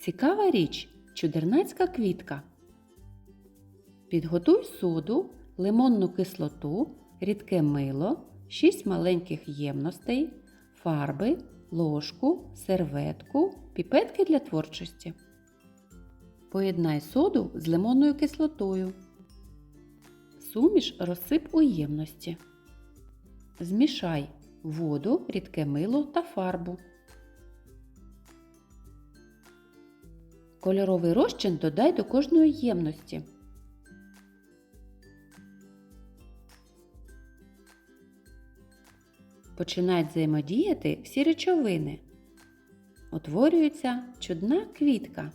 Цікава річ чудернацька квітка. Підготуй соду, лимонну кислоту, рідке мило, 6 маленьких ємностей, фарби, ложку, серветку, піпетки для творчості. Поєднай соду з лимонною кислотою. Суміш розсип у ємності. Змішай воду, рідке мило та фарбу. Кольоровий розчин додай до кожної ємності. Починають взаємодіяти всі речовини. Утворюється чудна квітка.